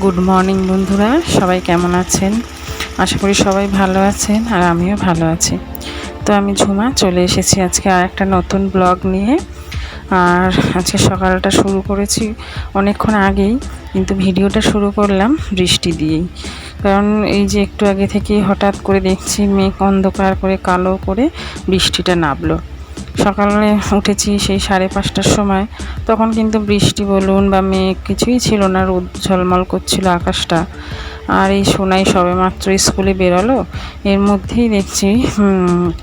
Good morning বন্ধুরা। সবাই কেমন আছেন? আশা করি সবাই ভালো আছেন আর আমিও ভালো আছি। তো আমি ঝুমা, চলে এসেছি আজকে আর একটা নতুন ব্লগ নিয়ে। আর আজকে সকালটা শুরু করেছি অনেকক্ষণ আগেই, কিন্তু ভিডিওটা শুরু করলাম বৃষ্টি দিয়েই। কারণ এই যে একটু আগে থেকেই হঠাৎ করে দেখছি মেঘ অন্ধকার করে, কালো করে বৃষ্টিটা নামলো। সকালে উঠেছি সেই সাড়ে পাঁচটার সময়। তখন কিন্তু বৃষ্টি বলুন বা মেঘ কিছুই ছিল না, রোদ ঝলমল করছিল আকাশটা। আর এই সোনাই সবে মাত্র স্কুলে বেরোলো। এর মধ্যেই দেখছি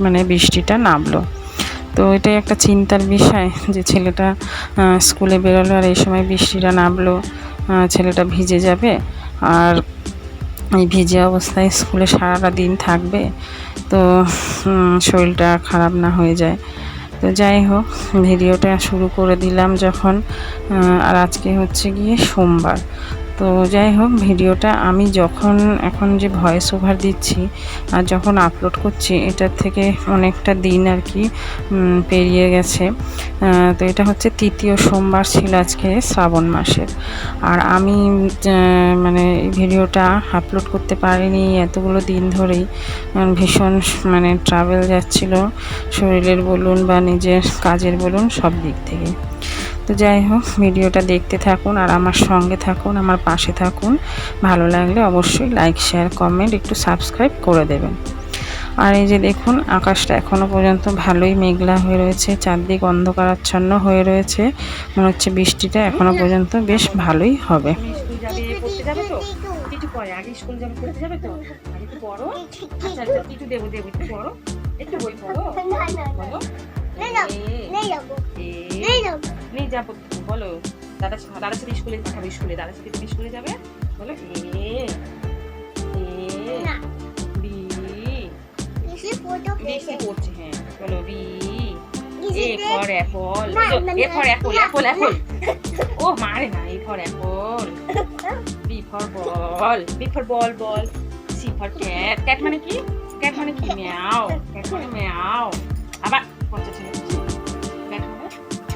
মানে বৃষ্টিটা নামলো। তো এটাই একটা চিন্তার বিষয় যে ছেলেটা স্কুলে বেরোলো আর এই সময় বৃষ্টিটা নামলো ছেলেটা ভিজে যাবে। আর এই ভিজে অবস্থায় স্কুলে সারাটা দিন থাকবে। তো শরীরটা খারাপ না হয়ে যায়। তো যাই হোক ভিডিওটা শুরু করে দিলাম যখন আর আজকে হচ্ছে গিয়ে সোমবার। তো যাই হোক, ভিডিওটা আমি যখন এখন যে ভয়েস ওভার দিচ্ছি আর যখন আপলোড করছি, এটার থেকে অনেকটা দিন আর কি পেরিয়ে গেছে। তো এটা হচ্ছে তৃতীয় সোমবার ছিল আজকে শ্রাবণ মাসের। আর আমি মানে ভিডিওটা আপলোড করতে পারিনি এতগুলো দিন ধরেই। ভীষণ মানে ট্রাভেল যাচ্ছিল, শরীরের বলুন বা নিজের কাজের বলুন, সব দিক থেকে। তো যাই হোক ভিডিওটা দেখতে থাকুন আর আমার সঙ্গে থাকুন, আমার পাশে থাকুন। ভালো লাগলে অবশ্যই লাইক শেয়ার কমেন্ট একটু সাবস্ক্রাইব করে দেবেন। আর এই যে দেখুন, আকাশটা এখনও পর্যন্ত ভালোই মেঘলা হয়ে রয়েছে, চারদিক অন্ধকারাচ্ছন্ন হয়ে রয়েছে। মনে হচ্ছে বৃষ্টিটা এখনও পর্যন্ত বেশ ভালোই হবে। একটু আচ্ছা আচ্ছা বই পড়ো। নেই যাব বলো দাদা দাদার সাথে স্কুলে পাঠাবো স্কুলে দাদার সাথে তুমি স্কুলে যাবে? বলো এ পড়ছে হ্যাঁ। বলো B. A for apple. A for apple apple apple. ও মারে না A for apple. B for ball. B for ball ball. C for cat. Cat মানে কি? ক্যাট মানে কি? ম্যাও। ক্যাট মানে ম্যাও।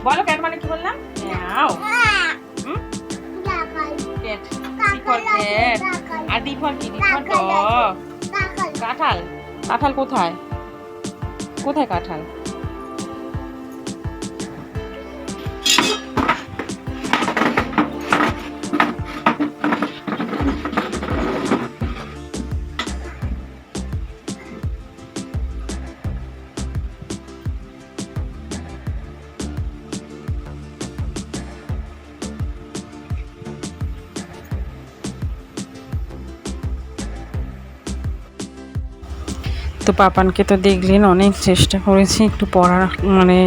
বলো ক্যাট মানে কি বললাম? Meow cat C for cat R D for কি? ডি ফর ডগ কাঁঠাল। কাঁঠাল কোথায়? কোথায় কাঁঠাল? তো পাপানকে তো দেখলেন, অনেক চেষ্টা করেছি একটু পড়ার মানে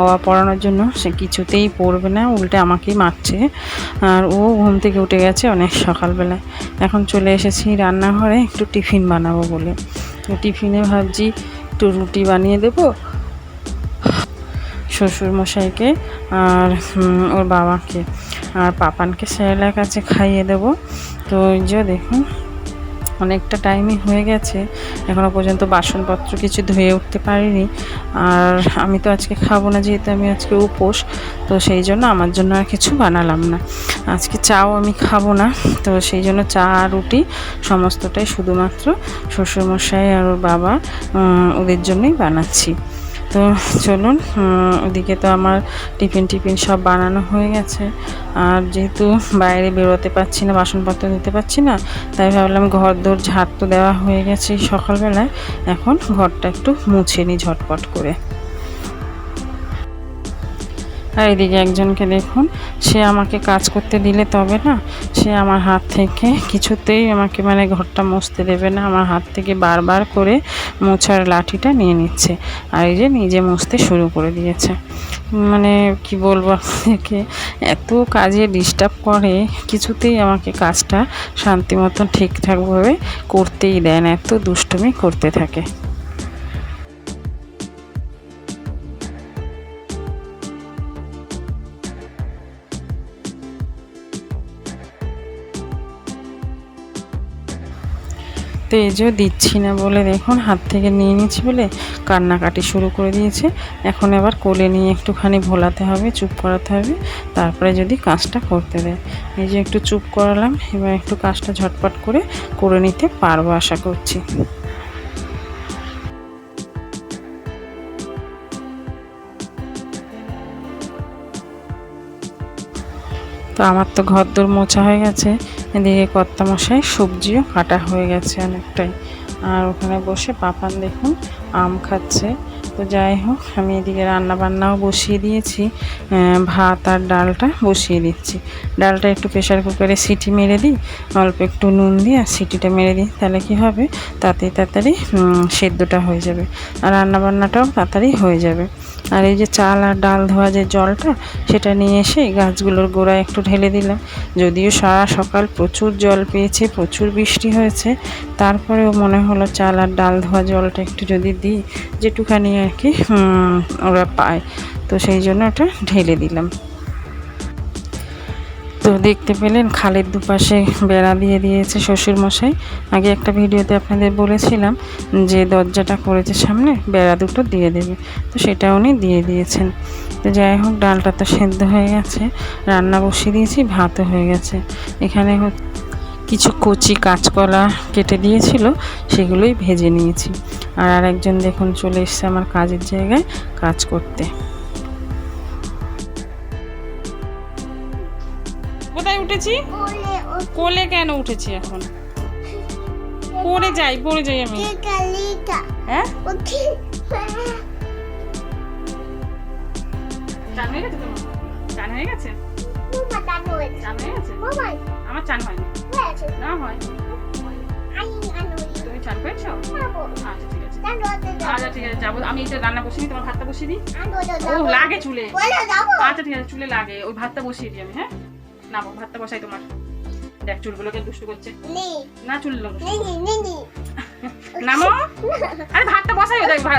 অবা পড়ানোর জন্য। সে কিছুতেই পড়বে না, উল্টে আমাকেই মারছে। আর ও ঘুম থেকে উঠে গেছে অনেক সকালবেলায়। এখন চলে এসেছি রান্নাঘরে একটু টিফিন বানাবো বলে। তো টিফিনে ভাবছি একটু রুটি বানিয়ে দেবো শ্বশুর মশাইকে আর ওর বাবাকে। আর পাপানকে স্যারেলার কাছে খাইয়ে দেবো। তো ওই যে দেখুন অনেকটা টাইমই হয়ে গেছে। এখনও পর্যন্ত বাসনপত্র কিছু ধুয়ে উঠতে পারিনি। আর আমি তো আজকে খাব না, যেহেতু আমি আজকে উপোস, তো সেই জন্য আমার জন্য আর কিছু বানালাম না। আজকে চাও আমি খাব না, তো সেই জন্য চা আর রুটি সমস্তটাই শুধুমাত্র শ্বশুরমশাই আর ওর বাবা ওদের জন্যই বানাচ্ছি। তো চলুন ওদিকে তো আমার টিফিন টিফিন সব বানানো হয়ে গেছে। আর যেহেতু বাইরে বেরোতে পারছি না, বাসনপত্র দিতে পারছি না, তাই ভাবলাম ঘর দোর ঝাড় তো দেওয়া হয়ে গেছে সকালবেলায়। এখন ঘরটা একটু মুছে নিই ঝটপট করে। আর এদিকে একজনকে দেখুন, সে আমাকে কাজ করতে দিলে তবে না, সে আমার হাত থেকে কিছুতেই আমাকে মানে ঘরটা মুছতে দেবে না, আমার হাত থেকে বারবার করে মোছার লাঠিটা নিয়ে নিচ্ছে। আর এই যে নিজে মুছতে শুরু করে দিয়েছে। মানে কি বলব আপনাকে এত কাজে ডিস্টার্ব করে, কিছুতেই আমাকে কাজটা শান্তি মতন ঠিকঠাকভাবে করতেই দেয় না, এত দুষ্টুমি করতে থাকে। তো এই দিচ্ছি না বলে দেখুন, হাত থেকে নিয়ে নিচ্ছি বলে কান্নাকাটি শুরু করে দিয়েছে। এখন এবার কোলে নিয়ে একটুখানি ভোলাতে হবে, চুপ করাতে হবে, তারপরে যদি কাজটা করতে দেয়। এই যে একটু চুপ করালাম, এবার একটু কাজটা ঝটপট করে করে নিতে পারব আশা করছি। তো আমার তো ঘর দোর মোছা হয়ে গেছে। এদিকে কর্তা মশাই সবজিও কাটা হয়ে গেছে অনেকটাই। আর ওখানে বসে পাপান দেখুন, আম খাচ্ছে। তো যাই হোক, আমি এদিকে রান্না বান্নাও বসিয়ে দিয়েছি। ভাত আর ডালটা বসিয়ে দিচ্ছি। ডালটা একটু প্রেশার কুকারে সিটি মেরে দিই, অল্প একটু নুন দিয়ে আর সিটিটা মেরে দিই। তাহলে কি হবে? তাড়াতাড়ি তাড়াতাড়ি সেদ্ধটা হয়ে যাবে। আর রান্না বান্নাটাও তাড়াতাড়ি হয়ে যাবে। আর এই যে চাল আর ডাল ধোয়া যে জলটা, সেটা নিয়ে এসে গাছগুলোর গোড়ায় একটু ঢেলে দিলাম। যদিও সারা সকাল প্রচুর জল পেয়েছে, প্রচুর বৃষ্টি হয়েছে, তারপরেও মনে হলো চাল আর ডাল ধোয়া জলটা একটু যদি দিই, যেটুখানি আর কি ওরা পায়। তো সেই জন্য ওটা ঢেলে দিলাম। তো দেখতে পেলেন খালের দুপাশে বেড়া দিয়ে দিয়েছে শ্বশুর মশাই আগে একটা ভিডিওতে আপনাদের বলেছিলাম যে দরজাটা করেছে সামনে, বেড়া দুটো দিয়ে দেবে। তো সেটা উনি দিয়ে দিয়েছেন। তো যাই হোক, ডালটা তো সেদ্ধ হয়ে গেছে, রান্না বসিয়ে দিয়েছি, ভাতও হয়ে গেছে। এখানে কিছু কচি কাঁচকলা কেটে দিয়েছিল, সেগুলোই ভেজে নিয়েছি। আর আরেকজন দেখুন চলে এসছে আমার কাজের জায়গায় কাজ করতে। কোথায় উঠেছি? কোলে কেন উঠেছি এখন? পড়ে যাই পড়ে যাই আমি। হ্যাঁ? চান হয়ে গেছে তোমার? চান হয়ে গেছে? চান হয়ে গেছে। আমার চান হয়নি। না হয়। তুমি চান করেছ? আচ্ছা ঠিক আছে। আচ্ছা ঠিক আছে যাব। আমি এটা রান্না বসিয়ে দিই তোমার ভাতটা বসিয়ে দিই? ও লাগে চুলে। আচ্ছা ঠিক আছে চুলে লাগে। ওই ভাতটা বসিয়ে দিই আমি হ্যাঁ? না ভাতটা বসাই তোমার। দেখ চুলগুলোকে দুষ্টু করছে? না চুল নামো। আরে ভাতটা বসাই দেখ ভাই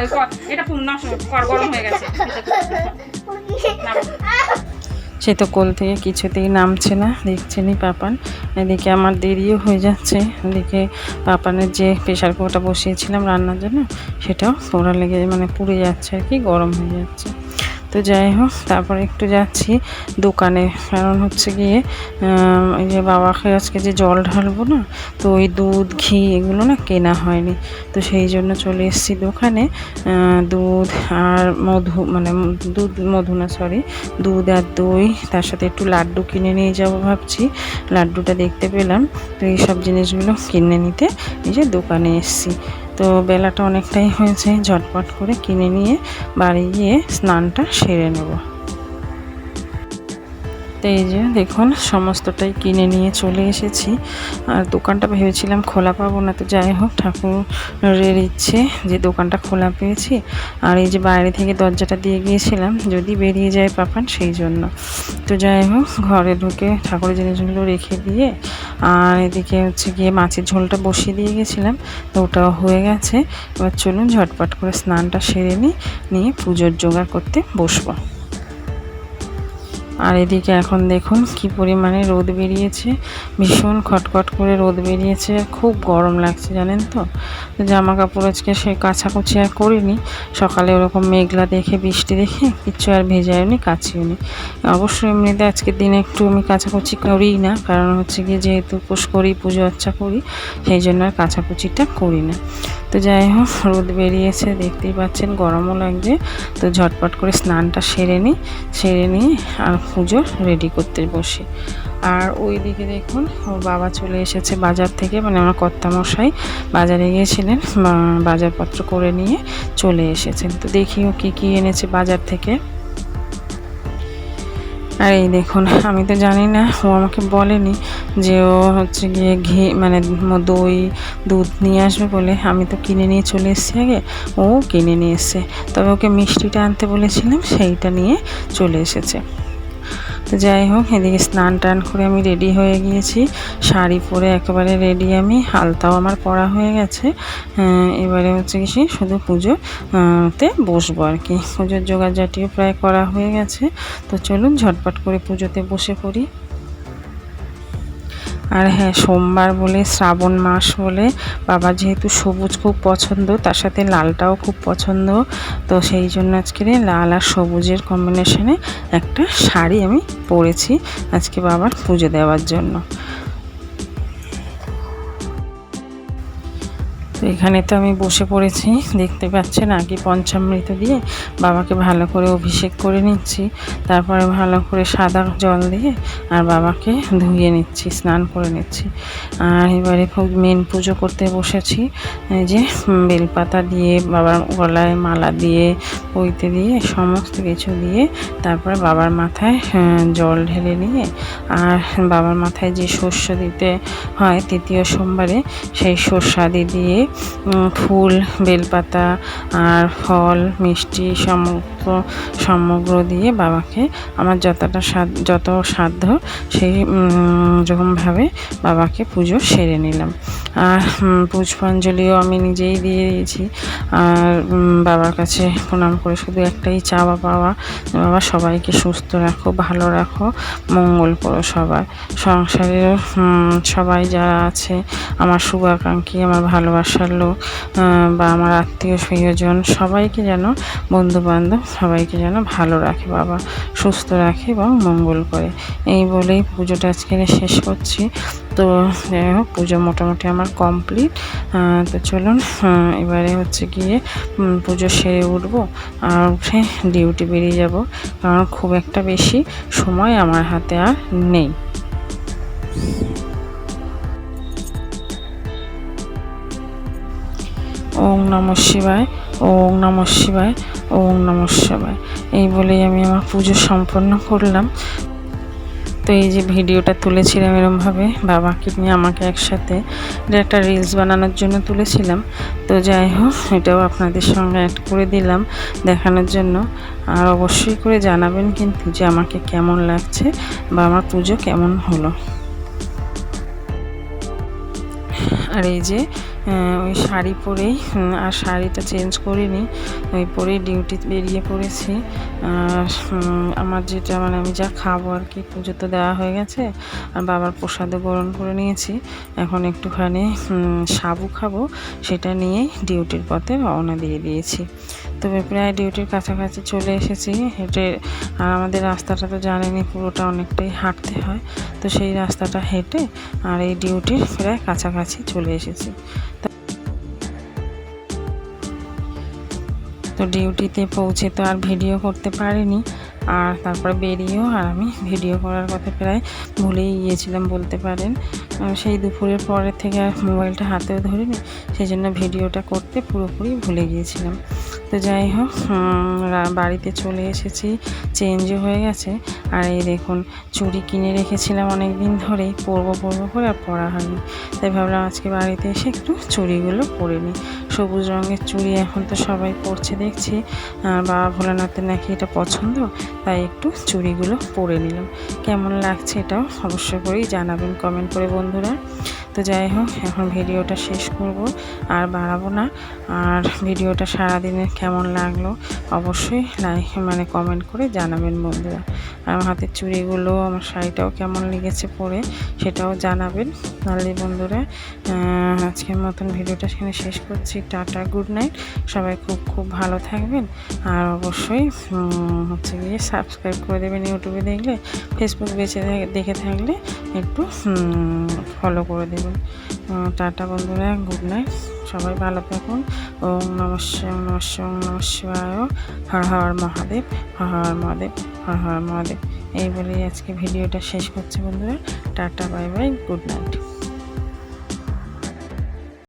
এটা পূর্ণ কর গরম হয়ে গেছে। সে তো কোল থেকে কিছুতেই নামছে না দেখছেনই পাপান। এদিকে আমার দেরিও হয়ে যাচ্ছে এদিকে পাপানের যে প্রেশার কুকারটা বসিয়েছিলাম রান্নার জন্য সেটাও পোড়া লেগে মানে পুড়ে যাচ্ছে আর কি গরম হয়ে যাচ্ছে। তো যাই হোক, তারপরে একটু যাচ্ছি দোকানে। কারণ হচ্ছে গিয়ে এই যে বাবাকে আজকে যে জল ঢালবো না, তো ওই দুধ, ঘি এগুলো না কেনা হয়নি। তো সেই জন্য চলে এসেছি দোকানে। দুধ আর মধু মানে দুধ, মধু না সরি দুধ আর দই। তার সাথে একটু লাড্ডু কিনে নিয়ে যাব ভাবছি। লাড্ডুটা দেখতে পেলাম। তো এই সব জিনিসগুলো কিনে নিতে এই যে দোকানে এসেছি। তো বেলাটা অনেকটাই হয়েছে ঝটপট করে কিনে নিয়ে বাড়ি গিয়ে স্নানটা সেরে নেব। তো এই যে দেখুন, সমস্তটাই কিনে নিয়ে চলে এসেছি। আর দোকানটা ভেবেছিলাম খোলা পাবো না, তো যাই হোক, ঠাকুরের ইচ্ছে যে দোকানটা খোলা পেয়েছি। আর এই যে বাইরে থেকে দরজাটা দিয়ে গিয়েছিলাম, যদি বেরিয়ে যায় পাপান, সেই জন্য। তো যাই হোক, ঘরে ঢুকে ঠাকুরের জিনিসগুলো রেখে দিয়ে, আর এদিকে হচ্ছে গিয়ে মাছের ঝোলটা বসিয়ে দিয়ে গেছিলাম, তো ওটাও হয়ে গেছে। এবার চলুন, ঝটপট করে স্নানটা সেরে নিই নিয়ে পুজোর জোগাড় করতে বসবো। আর এদিকে এখন দেখুন কি পরিমাণে রোদ বেরিয়েছে। ভীষণ খটখট করে রোদ বেরিয়েছে। খুব গরম লাগছে, জানেন তো? জামা কাপড় আজকে সে কাছাকুচি আর করিনি। সকালে ওরকম মেঘলা দেখে, বৃষ্টি দেখে কিচ্ছু আর ভেজায়নি কাচিওনি অবশ্যই এমনিতে আজকের দিনে একটু আমি কাছাকুচি করিই না, কারণ হচ্ছে গিয়ে যেহেতু উপোস করি পুজো আর্চা করি, সেই জন্য আর কাছাকুচিটা করি না। তো যাই হোক রোদ বেরিয়েছে, দেখতেই পাচ্ছেন, গরমও লাগছে। তো ঝটপট করে স্নানটা সেরে নিই সেরে নিই আর পুজো রেডি করতে বসি। আর ওই দিকে দেখুন, ওর বাবা চলে এসেছে বাজার থেকে মানে আমার কর্তামশাই বাজারে গিয়েছিলেন বাজারপত্র করে নিয়ে চলে এসেছেন। তো দেখি ও কী কী এনেছে বাজার থেকে। আর এই দেখুন, আমি তো জানি না, ও আমাকে বলেনি যে ও হচ্ছে গিয়ে ঘি মানে দই, দুধ নিয়ে আসবে বলে আমি তো কিনে নিয়ে চলে এসেছি আগে, ও কিনে নিয়ে এসছে। তবে ওকে মিষ্টিটা আনতে বলেছিলাম, সেইটা নিয়ে চলে এসেছে। তো যাই হোক, এদিকে স্নান টান করে আমি রেডি হয়ে গিয়েছি। শাড়ি পরে একেবারে রেডি আমি, হালতাও আমার পরা হয়ে গেছে। এবারে হচ্ছে কি শুধু পুজো তে বসবো আর কি। পুজোর জোগাড়জাটিও প্রায় করা হয়ে গেছে। তো চলুন ঝটপট করে পুজোতে বসে পড়ি। আর হ্যাঁ সোমবার বলে, শ্রাবণ মাস বলে, বাবা যেহেতু সবুজ খুব পছন্দ, তার সাথে লালটাও খুব পছন্দ। তো সেই জন্য আজকে লাল আর সবুজের কম্বিনেশনে একটা শাড়ি আমি পরেছি আজকে বাবার পুজো দেওয়ার জন্য। তো এখানে তো আমি বসে পড়েছি, দেখতে পাচ্ছেন আগে পঞ্চামৃত দিয়ে বাবাকে ভালো করে অভিষেক করে নিচ্ছি, তারপরে ভালো করে সাদা জল দিয়ে আর বাবাকে ধুয়ে নিচ্ছি, স্নান করে নিচ্ছি। আর এবারে খুব মেন পুজো করতে বসেছি, এই যে বেলপাতা দিয়ে, বাবার গলায় মালা দিয়ে পইতে দিয়ে, সমস্ত কিছু দিয়ে, তারপরে বাবার মাথায় জল ঢেলে নিয়ে, আর বাবার মাথায় যে শস্য দিতে হয় তৃতীয় সোমবারে, সেই শস্যাদি দিয়ে ফুল বেলপাতা আর ফল মিষ্টি সমস্ত সমগ্র দিয়ে বাবাকে আমার যতটা সাদ যত সাধ্য সেই রকমভাবে বাবাকে পুজো সেরে নিলাম। আর পুষ্পাঞ্জলিও আমি নিজেই দিয়ে দিয়েছি। আর বাবার কাছে প্রণাম করে শুধু একটাই চাওয়া পাওয়া, বাবা সবাইকে সুস্থ রাখো, ভালো রাখো, মঙ্গল করো সবার। সংসারের সবাই যারা আছে, আমার শুভাকাঙ্ক্ষী, আমার ভালোবাসার লোক বা আমার আত্মীয় স্বজন সবাইকে যেন বন্ধুবান্ধব সবাইকে যেন ভালো রাখে, বাবা সুস্থ রাখে এবং মঙ্গল করে। এই বলেই পুজোটা আজকে শেষ করছি। তো যাই হোক, পুজো মোটামুটি আমার কমপ্লিট। তো চলুন এবারে হচ্ছে গিয়ে পুজো সেরে উঠবো আর উঠে ডিউটি বেরিয়ে যাব। কারণ খুব একটা বেশি সময় আমার হাতে আর নেই। ওং নম শিবায় ওং নম শিবায়। ওং নম শিবায়। এই বলেই আমি আমার পুজো সম্পন্ন করলাম। তো এই যে ভিডিওটা তুলেছিলাম এরমভাবে বাবাকে নিয়ে আমাকে একসাথে এটা একটা রিলস বানানোর জন্য তুলেছিলাম। তো যাই হোক, এটাও আপনাদের সঙ্গে অ্যাড করে দিলাম দেখানোর জন্য। আর অবশ্যই করে জানাবেন কিন্তু যে আমাকে কেমন লাগছে বা আমার পুজো কেমন হলো। আর এই যে ওই শাড়ি পরেই আর শাড়িটা চেঞ্জ করিনি, ওই পরেই ডিউটি বেরিয়ে পড়েছি। আর আমার যেটা মানে আমি যা খাব আর কি, পুজো তো দেওয়া হয়ে গেছে, আর বাবার প্রসাদও গ্রহণ করে নিয়েছি। এখন একটুখানি সাবু খাব, সেটা নিয়েই ডিউটির পথে রওনা দিয়ে দিয়েছি। তবে প্রায় ডিউটির কাছাকাছি চলে এসেছি, হেঁটে, আর আমাদের রাস্তাটা তো জানেনি পুরোটা অনেকটাই হাঁটতে হয়। তো সেই রাস্তাটা হেঁটে, আর এই ডিউটির প্রায় কাছাকাছি চলে এসেছি। তো ডিউটিতে পৌঁছে তো আর ভিডিও করতে পারিনি। আর তারপরে বেরিয়েও আর আমি ভিডিও করার কথা প্রায় ভুলেই গিয়েছিলাম বলতে পারেন। সেই দুপুরের পরের থেকে আর মোবাইলটা হাতেও ধরিনি সেই জন্য ভিডিওটা করতে পুরোপুরি ভুলে গিয়েছিলাম। তো যাই হোক বাড়িতে চলে এসেছি চেঞ্জও হয়ে গেছে। আর এই দেখুন, চুড়ি কিনে রেখেছিলাম অনেক দিন ধরেই, পরবো পরবো করে আর পরা হয়নি। তাই ভাবলাম আজকে বাড়িতে এসে একটু চুড়িগুলো পরে নিই। সবুজ রঙের চুড়ি এখন তো সবাই পরছে, দেখছি। আর বাবা ভোলানাথের নাকি এটা পছন্দ, তাই একটু চুড়িগুলো পরে নিলাম। কেমন লাগছে এটাও অবশ্যই করেই জানাবেন কমেন্ট করে বন্ধুরা। তো যাই হোক এখন ভিডিওটা শেষ করব, আর বাড়াবো না। আর ভিডিওটা সারাদিনের কেমন লাগল অবশ্যই লাইক মানে কমেন্ট করে জানাবেন বন্ধুরা। আর আমার হাতের চুড়িগুলো, আমার শাড়িটাও কেমন লেগেছে পরে সেটাও জানাবেন। তাহলে বন্ধুরা আজকের মতন ভিডিওটা সেখানে শেষ করছি। টাটা গুড নাইট সবাই খুব খুব ভালো থাকবেন। আর অবশ্যই হচ্ছে গিয়ে সাবস্ক্রাইব করে দেবেন ইউটিউবে দেখলে ফেসবুক বেছে দেখে থাকলে একটু ফলো করে দেবেন। টাটা বন্ধুরা গুড নাইট সবাই ভালো থাকুন। ওম নমস্য নমস্য নমস্যায় হর হর মহাদেব, হর হর মহাদেব, হর হর মহাদেব। এই বলেই আজকে ভিডিওটা শেষ করছে বন্ধুরা। Tata bye bye good night